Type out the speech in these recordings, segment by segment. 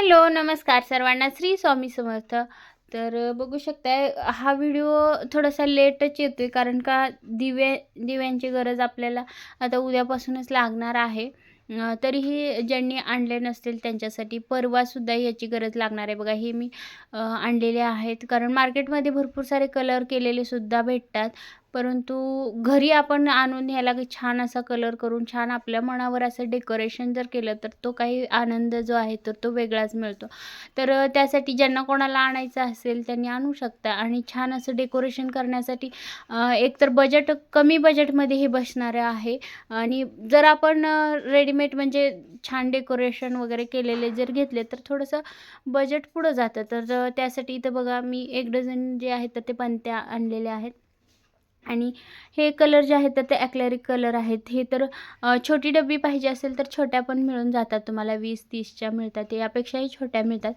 Hello नमस्कार सर्वांना. श्री स्वामी समर्थ. तर बघू शकताय हा व्हिडिओ थोडासा लेटच येतो आहे कारण का दिवे दिव्यांची गरज आपल्याला आता उद्यापासूनच लागणार आहे. तरीही ज्यांनी आणले नसतील त्यांच्यासाठी परवासुद्धा याची गरज लागणार आहे. बघा हे मी आणलेले आहेत. कारण मार्केटमध्ये भरपूर सारे कलर केलेले सुद्धा भेटतात. परंतु घरी आपण आणून ह्याला काही छान असा कलर करून छान आपल्या मनावर असं डेकोरेशन जर केलं तर तो काही आनंद जो आहे तर तो वेगळाच मिळतो. तर त्यासाठी ज्यांना कोणाला आणायचं असेल त्यांनी आणू शकता आणि छान असं डेकोरेशन करण्यासाठी एक एकतर बजेट कमी बजेटमध्ये हे बसणारं आहे आणि जर आपण रेडीमेड म्हणजे छान डेकोरेशन वगैरे केलेले जर घेतले तर थोडंसं बजेट पुढं जातं. तर त्यासाठी इथं बघा मी एक डझन जे आहेत तर ते पणत्या आणलेल्या आहेत. आणि हे कलर जे आहेत तर ते ॲक्लॅरिक कलर आहेत. हे तर छोटी डबी पाहिजे असेल तर छोट्या पण मिळून जातात. तुम्हाला वीस तीसच्या मिळतात. यापेक्षाही छोट्या मिळतात.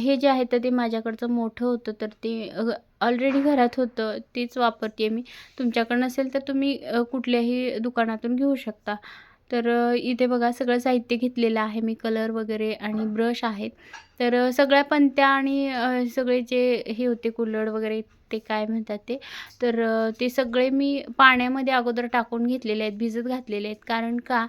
हे जे आहे तर ते माझ्याकडचं मोठं होतं तर ते ऑलरेडी घरात होतं. तेच वापरते मी. तुमच्याकडं नसेल तर तुम्ही कुठल्याही दुकानातून घेऊ शकता. तर इथे बघा सगळं साहित्य घेतलेलं आहे. मी कलर वगैरे आणि ब्रश आहेत. तर सगळ्या पंत्या आणि सगळे जे हे होते कुल्हड वगैरे ते काय म्हणतात ते? तर ते सगळे मी पाण्यामध्ये अगोदर टाकून घेतलेले आहेत भिजत घातलेले आहेत. कारण का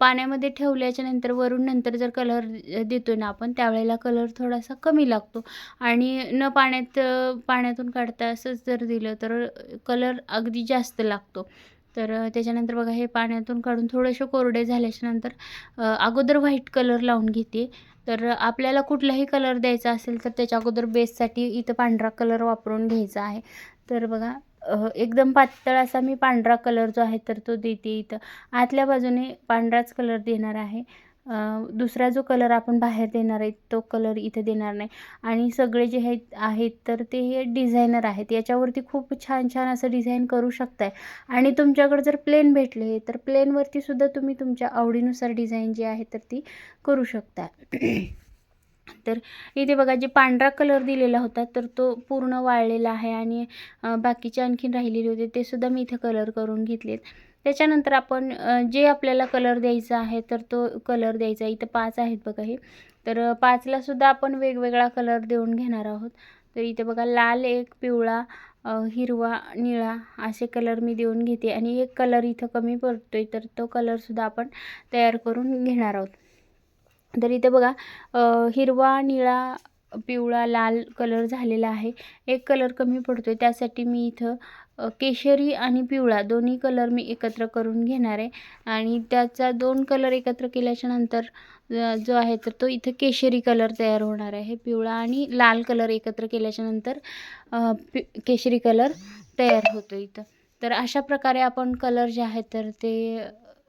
पाण्यामध्ये ठेवल्याच्या नंतर वरून नंतर जर कलर देतो ना आपण त्यावेळेला कलर थोडासा कमी लागतो. आणि न पाण्यात पाण्यातून काढता असंच जर दिलं तर कलर अगदी जास्त लागतो. तर त्याच्यानंतर बघा हे पाण्यातून काढून थोडेसे कोरडे झाल्याच्यानंतर अगोदर व्हाईट कलर लावून घेते. तर आपल्याला कुठलाही कलर द्यायचा असेल तर त्याच्या अगोदर बेससाठी इथं पांढरा कलर वापरून घ्यायचा आहे. तर बघा एकदम पातळ असा मी पांढरा कलर जो आहे तर तो देते इथं. आतल्या बाजूने पांढराच कलर देणार आहे. दुसरा जो कलर आपण बाहेर देणार आहे तो कलर इथे देणार नाही. आणि सगळे जे आहेत आहेत तर ते हे डिझायनर आहेत. याच्यावरती खूप छान छान असं डिझाईन करू शकताय. आणि तुमच्याकडे जर प्लेन भेटले तर प्लेनवरती सुद्धा तुम्ही तुमच्या आवडीनुसार डिझाईन जी आहे तर ती करू शकता तर इथे बघा जे पांढरा कलर दिलेला होता तर तो पूर्ण वाळलेला आहे. आणि बाकीचे आणखीन राहिलेले होते ते सुद्धा मी इथे कलर करून घेतलेत. त्याच्यानंतर आपण जे आपल्याला कलर द्यायचा आहे तर तो कलर द्यायचा. इथं पाच आहेत बघा हे. तर पाचलासुद्धा आपण वेगवेगळा कलर देऊन घेणार आहोत. तर इथे बघा लाल एक पिवळा हिरवा निळा असे कलर मी देऊन घेते. आणि एक कलर इथं कमी पडतोय तर तो कलरसुद्धा आपण तयार करून घेणार आहोत. तर इथे बघा हिरवा निळा पिवळा लाल कलर झालेला आहे. एक कलर कमी पडतो आहे त्यासाठी मी इथं केशरी आणि पिवळा दोन्ही कलर मी एकत्र करून घेणार आहे. आणि त्याचा दोन कलर एकत्र केल्याच्यानंतर जो आहे तर तो इथं केशरी कलर तयार होणार आहे. पिवळा आणि लाल कलर एकत्र केल्याच्यानंतर पि केशरी कलर तयार होतो इथं. तर अशा प्रकारे आपण कलर जे आहेत तर ते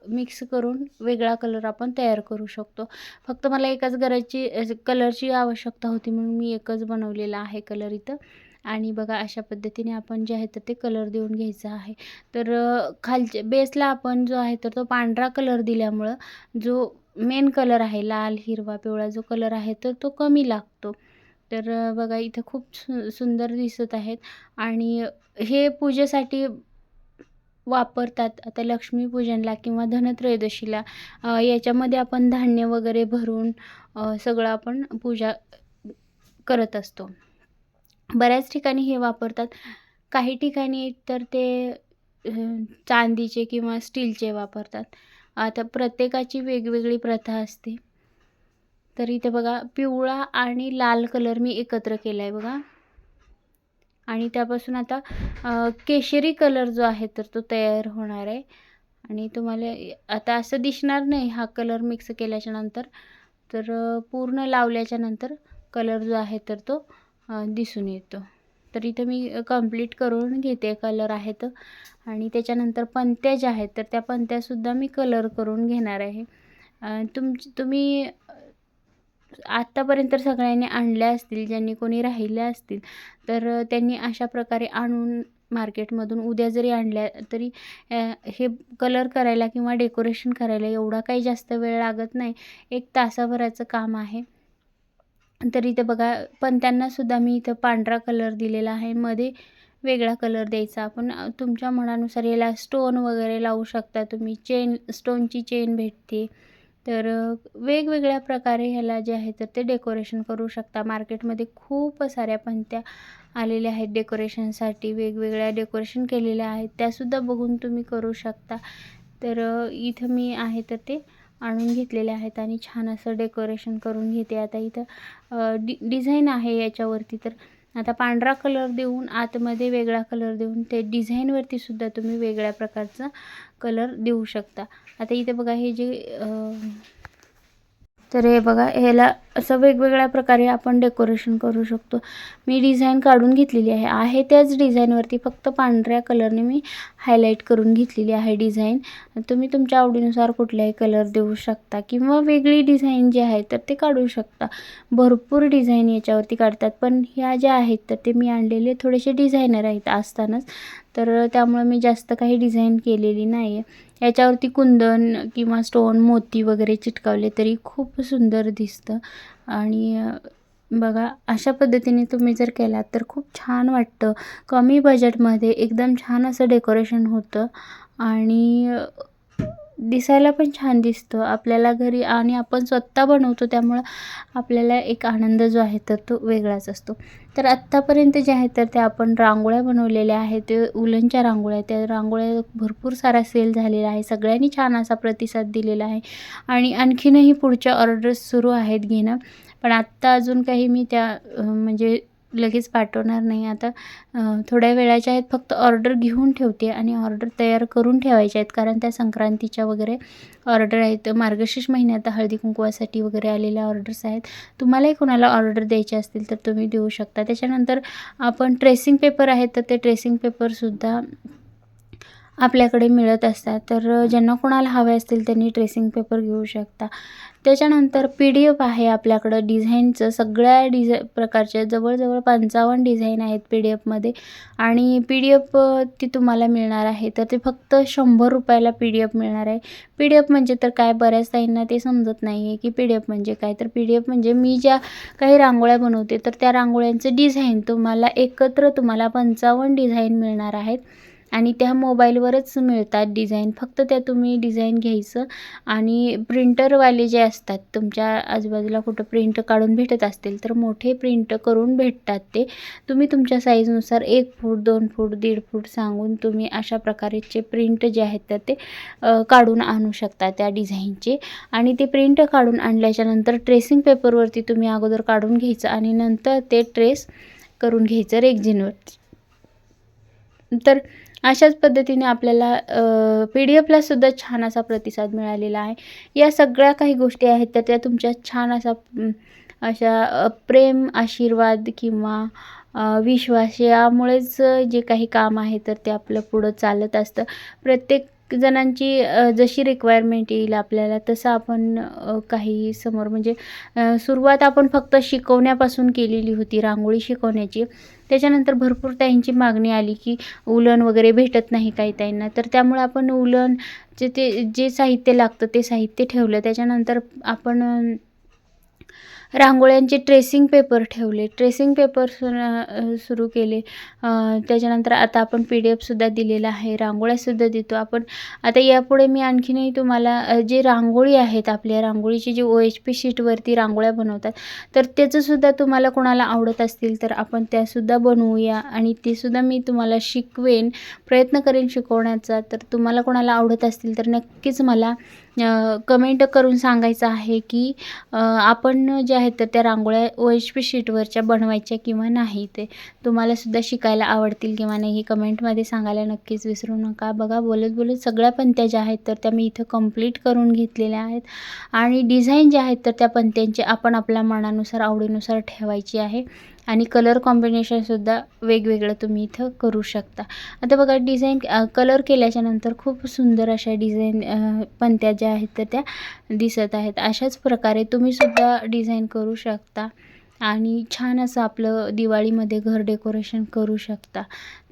मिक्स करून वेगळा कलर आपण तयार करू शकतो. फक्त मला एकाच गरजची कलरची आवश्यकता होती म्हणून मी एकच बनवलेला आहे कलर इथं. आणि बघा अशा पद्धतीने आपण जे आहे तर ते कलर देऊन घ्यायचा आहे. तर खालच्या बेसला आपण जो आहे तर तो पांढरा कलर दिल्यामुळं जो मेन कलर आहे लाल हिरवा पिवळा जो कलर आहे तर तो कमी लागतो. तर बघा इथं खूप सु सुंदर दिसत आहेत. आणि हे पूजेसाठी वापरतात आता लक्ष्मीपूजनला किंवा धनत्रयोदशीला. याच्यामध्ये आपण धान्य वगैरे भरून सगळं आपण पूजा करत असतो. बऱ्याच ठिकाणी हे वापरतात. काही ठिकाणी तर ते चांदीचे किंवा स्टीलचे वापरतात. आता प्रत्येकाची वेगवेगळी प्रथा असते. तर इथे बघा पिवळा आणि लाल कलर मी एकत्र केला आहे बघा. आणि त्यापासून आता केशरी कलर जो आहे तर तो तयार होणार आहे. आणि तुम्हाला आता असं दिसणार नाही हा कलर मिक्स केल्याच्यानंतर. तर पूर्ण लावल्याच्या नंतर कलर जो आहे तर तो दिसून येतो. तर इथं मी कंप्लीट करून घेते कलर आहेत आणि त्याच्यानंतर पंत्या ज्या आहेत तर त्या पंत्यासुद्धा मी कलर करून घेणार आहे. तुम तुमची तुम्ही आत्तापर्यंत सगळ्यांनी आणल्या असतील ज्यांनी कोणी राहिल्या असतील तर त्यांनी अशा प्रकारे आणून मार्केटमधून उद्या जरी आणल्या तरी हे कलर करायला किंवा डेकोरेशन करायला एवढा काही जास्त वेळ लागत नाही. एक तासाभराचं काम आहे. तर इथे बघा पण त्यांनासुद्धा मी इथं पांढरा कलर दिलेला आहे. मध्ये वेगळा कलर द्यायचा. आपण तुमच्या मनानुसार याला स्टोन वगैरे लावू शकता तुम्ही. चेन स्टोनची चेन भेटते. तर वेगवेगळ्या प्रकारे ह्याला जे आहे तर ते डेकोरेशन करू शकता. मार्केटमध्ये खूप साऱ्या पणत्या आलेल्या आहेत डेकोरेशनसाठी वेगवेगळ्या डेकोरेशन केलेल्या आहेत. त्यासुद्धा बघून तुम्ही करू शकता. तर इथं मी आहे तर ते आणून घेतलेले आहेत आणि छान असं डेकोरेशन करून घेते. आता इथं डि डिझाईन आहे याच्यावरती. तर आता पांढरा कलर देऊन आतमध्ये वेगळा कलर देऊन ते डिझाईनवरती सुद्धा तुम्ही वेगळ्या प्रकारचा कलर देऊ शकता. आता इथे बघा हे जे तर हे बघा ह्याला असं वेगवेगळ्या प्रकारे आपण डेकोरेशन करू शकतो. मी डिझाईन काढून घेतलेली आहे. आहे त्याच डिझाईनवरती फक्त पांढऱ्या कलरने मी हायलाईट करून घेतलेली आहे डिझाईन तुम्ही तुमच्या आवडीनुसार कुठलाही कलर देऊ शकता किंवा वेगळी डिझाईन जी आहे तर ते काढू शकता. भरपूर डिझाईन याच्यावरती काढतात. पण ह्या ज्या आहेत तर ते मी आणलेले थोडेसे डिझायनर आहेत असतानाच. तर त्यामुळे मी जास्त काही डिझाईन केलेली नाही आहे याच्यावरती कुंदन किंवा स्टोन मोती वगैरे चिटकावले तरी खूप सुंदर दिसतं. आणि बघा अशा पद्धतीने तुम्ही जर केलात तर खूप छान वाटतं. कमी बजेटमध्ये एकदम छान असं डेकोरेशन होतं. आणि दिसायला पण छान दिसतं. आपल्याला घरी आणि आपण स्वतः बनवतो त्यामुळं आपल्याला एक आनंद जो आहे तर तो वेगळाच असतो. तर आत्तापर्यंत जे आहे तर त्या आपण रांगोळ्या बनवलेल्या आहेत. ते उलनच्या रांगोळ्या त्या रांगोळ्या भरपूर सारा सेल झालेला आहे. सगळ्यांनी छान असा प्रतिसाद दिलेला आहे. आणि आणखीनही पुढच्या ऑर्डर्स सुरू आहेत घेणं. पण आत्ता अजून काही मी त्या म्हणजे लगेच पाठवणार नाही. आता थोड्या वेळाच्या आहेत फक्त ऑर्डर घेऊन ठेवते आणि ऑर्डर तयार करून ठेवायच्या आहेत. कारण त्या संक्रांतीच्या वगैरे ऑर्डर आहेत. मार्गशीर्ष महिन्यात हळदी कुंकवासाठी वगैरे आलेल्या ऑर्डर्स आहेत. तुम्हालाही कोणाला ऑर्डर द्यायचे असतील तर तुम्ही देऊ शकता. त्याच्यानंतर आपण ट्रेसिंग पेपर आहेत तर ते ट्रेसिंग पेपरसुद्धा आपल्याकडे मिळत असतात. तर ज्यांना कोणाला हवे असतील त्यांनी ट्रेसिंग पेपर घेऊ शकता. त्याच्यानंतर पी डी एफ आहे आपल्याकडं. डिझाईनचं सगळ्या डिझाय प्रकारच्या जवळजवळ पंचावन्न डिझाईन आहेत पी डी एफमध्ये आणि पी डी एफ ती तुम्हाला मिळणार आहे. तर ते फक्त शंभर रुपयाला पी डी एफ मिळणार आहे. पी डी एफ म्हणजे तर काय? बऱ्याच ताईंना ते समजत नाही आहे की पी डी एफ म्हणजे काय. तर पी डी एफ म्हणजे मी ज्या काही रांगोळ्या बनवते तर त्या रांगोळ्यांचं डिझाईन तुम्हाला एकत्र तुम्हाला पंचावन्न डिझाईन मिळणार आहेत. आणि त्या मोबाईलवरच मिळतात डिझाईन. फक्त त्या तुम्ही डिझाईन घ्यायचं आणि प्रिंटरवाले जे असतात तुमच्या आजूबाजूला कुठं प्रिंट काढून भेटत असतील तर मोठे प्रिंट करून भेटतात ते. तुम्ही तुमच्या साईजनुसार एक फूट दोन फूट दीड फूट सांगून तुम्ही अशा प्रकारचे प्रिंट जे आहेत तर ते काढून आणू शकता त्या डिझाईनचे. आणि ते प्रिंट काढून आणल्याच्या नंतर ट्रेसिंग पेपरवरती तुम्ही अगोदर काढून घ्यायचं आणि नंतर ते ट्रेस करून घ्यायचं रेक्झिनवरती तर अशाच पद्धतीने आपल्याला पी डी एफला सुद्धा छान असा प्रतिसाद मिळालेला आहे. या सगळ्या काही गोष्टी आहेत तर त्या तुमच्या छान असा अशा प्रेम आशीर्वाद किंवा विश्वास यामुळेच जे काही काम आहे तर ते आपलं पुढं चालत असतं. प्रत्येक जणांची जशी रिक्वायरमेंट येईल आपल्याला तसं आपण काही समोर म्हणजे सुरुवात आपण फक्त शिकवण्यापासून केलेली होती रांगोळी शिकवण्याची. त्याच्यानंतर भरपूर ताईंची मागणी आली की उलन वगैरे भेटत नाही काही ताईंना तर त्यामुळे आपण उलन जे ते जे साहित्य लागतं ते साहित्य ठेवलं. त्याच्यानंतर आपण रांगोळ्यांचे ट्रेसिंग पेपर ठेवले. ट्रेसिंग पेपर सुरू केले. त्याच्यानंतर आता आपण पी डी एफसुद्धा दिलेला आहे. रांगोळ्यासुद्धा देतो. आपण आता यापुढे मी आणखीनही तुम्हाला जे रांगोळी आहेत आपल्या रांगोळीची जी ओ एच पी शीटवरती रांगोळ्या बनवतात तर त्याचंसुद्धा तुम्हाला कोणाला आवडत असतील तर आपण त्यासुद्धा बनवूया आणि तेसुद्धा मी तुम्हाला शिकवेन प्रयत्न करेन शिकवण्याचा. तर तुम्हाला कोणाला आवडत असतील तर नक्कीच मला कमेंट करून सांगायचं आहे की आपण जे आहेत तर त्या रांगोळ्या ओ एच पी शीटवरच्या बनवायच्या किंवा नाही ते तुम्हालासुद्धा शिकायला आवडतील किंवा नाही हे कमेंटमध्ये सांगायला नक्कीच विसरू नका. बघा बोलत बोलत सगळ्या पंत्या ज्या आहेत तर त्या मी इथं कंप्लीट करून घेतलेल्या आहेत. आणि डिझाईन ज्या आहेत तर त्या पणत्यांचे आपण आपल्या मनानुसार आवडीनुसार ठेवायची आहे. आणि कलर कॉम्बिनेशनसुद्धा वेगवेगळं तुम्ही इथं करू शकता. आता बघा डिझाईन कलर केल्याच्यानंतर खूप सुंदर अशा डिझाईन पणत्या ज्या आहेत तर त्या दिसत आहेत. अशाच प्रकारे तुम्हीसुद्धा डिझाईन करू शकता आणि छान असं आपलं दिवाळीमध्ये घर डेकोरेशन करू शकता.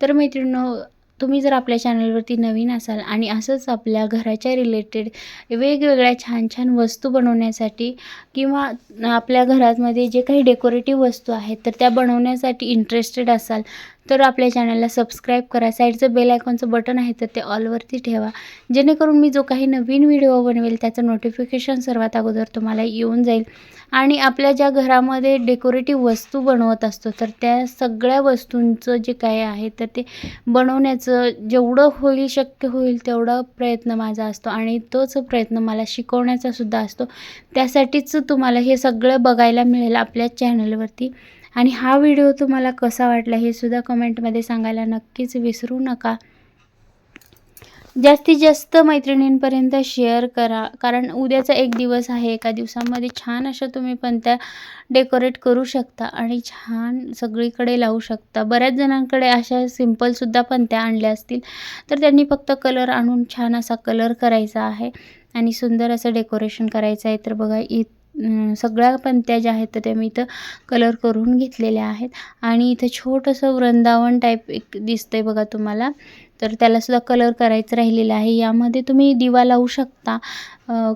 तर मैत्रिणींनो तुम्ही जर आपल्या चॅनलवरती नवीन असाल आणि असंच आपल्या घराच्या रिलेटेड वेगवेगळ्या छान छान वस्तू बनवण्यासाठी किंवा आपल्या घरामध्ये जे काही डेकोरेटिव्ह वस्तू आहेत तर त्या बनवण्यासाठी इंटरेस्टेड असाल तर आपल्या चॅनलला सबस्क्राईब करा. साईडचं बेल आयकॉनचं बटन आहे तर ते ऑलवरती ठेवा. जेणेकरून मी जो काही नवीन व्हिडिओ बनवेल त्याचं नोटिफिकेशन सर्वात अगोदर तुम्हाला येऊन जाईल. आणि आपल्या ज्या घरामध्ये डेकोरेटिव्ह वस्तू बनवत असतो तर त्या सगळ्या वस्तूंचं जे काय आहे तर ते बनवण्याचं जेवढं होईल शक्य होईल तेवढा प्रयत्न माझा असतो. आणि तोच प्रयत्न मला शिकवण्याचा सुद्धा असतो. त्यासाठीच तुम्हाला हे सगळं बघायला मिळेल आपल्या चॅनलवरती आणि हा व्हिडिओ तुम्हाला कसा वाटला हे सुद्धा कमेंटमध्ये सांगायला नक्कीच विसरू नका. जास्तीत जास्त मैत्रिणींपर्यंत शेअर करा कारण उद्याचा एक दिवस आहे एका दिवसामध्ये छान अशा तुम्ही पण त्या डेकोरेट करू शकता आणि छान सगळीकडे लावू शकता. बऱ्याच जणांकडे अशा सिम्पलसुद्धा पणत्या आणल्या असतील तर त्यांनी फक्त कलर आणून छान असा कलर करायचा आहे आणि सुंदर असं डेकोरेशन करायचं आहे. तर बघा इ सगळ्या पंत्या ज्या आहेत तर त्या मी इथं कलर करून घेतलेल्या आहेत. आणि इथं छोटंसं वृंदावन टाईप एक दिसतंय बघा तुम्हाला. तर त्यालासुद्धा कलर करायचं राहिलेलं आहे. यामध्ये तुम्ही दिवा लावू शकता.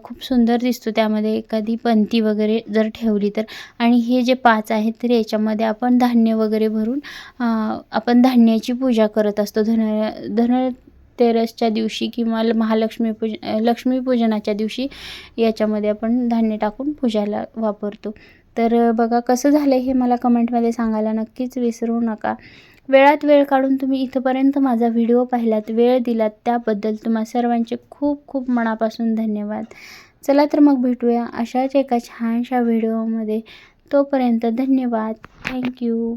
खूप सुंदर दिसतो त्यामध्ये एखादी पंती वगैरे जर ठेवली तर. आणि हे जे पाच आहेत तर याच्यामध्ये आपण धान्य वगैरे भरून आपण धान्याची पूजा करत असतो. धन धन तेरसच्या दिवशी किंवा ल- महालक्ष्मी पूज लक्ष्मीपूजनाच्या दिवशी याच्यामध्ये आपण धान्य टाकून पूजाला वापरतो. तर बघा कसं झालं हे मला कमेंटमध्ये सांगायला नक्कीच विसरू नका. वेळात वेळ काढून तुम्ही इथंपर्यंत माझा व्हिडिओ पाहिलात वेळ दिलात त्याबद्दल तुम्हा सर्वांचे खूप खूप मनापासून धन्यवाद. चला तर मग भेटूया अशाच एका छानशा व्हिडिओमध्ये. तोपर्यंत धन्यवाद. थँक्यू.